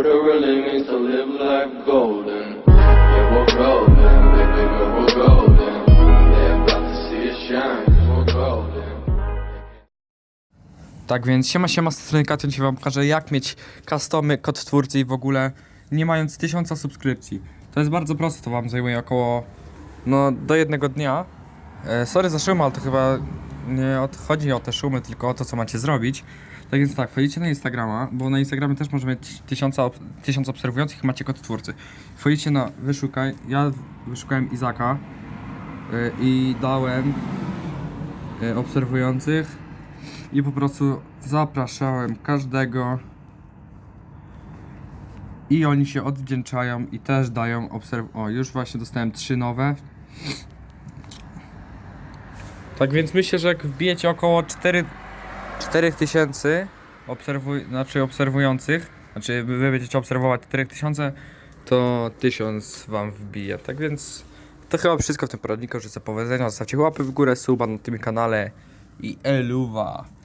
what it really means to live life golden. Yeah, we're golden, baby girl, we're golden. They're about to see us shine, golden. Tak więc siema siema z tej strony ci wam pokażę jak mieć customy kod twórcy i w ogóle nie mając tysiąca subskrypcji. To jest bardzo proste, to wam zajmuje około no do jednego dnia. E, sorry za szum, ale to chyba nie odchodzi o te szumy, tylko o to co macie zrobić. Tak więc tak, wchodzicie na Instagrama, bo na Instagramie też może mieć tysiąca, tysiąc obserwujących macie kod twórcy. Wchodzicie na wyszukaj, ja wyszukałem Izaka e, i dałem e, obserwujących i po prostu zapraszałem każdego i oni się odwdzięczają i też dają obserw... O, już właśnie dostałem trzy nowe. Tak więc myślę, że jak wbijecie około 4 4000 obserwuj... znaczy obserwujących, znaczy wy będziecie obserwować 4000, to 1000 wam wbije. Tak więc to chyba wszystko w tym poradniku. Życzę powodzenia, zostawcie łapy w górę, suba na tym kanale i eluwa.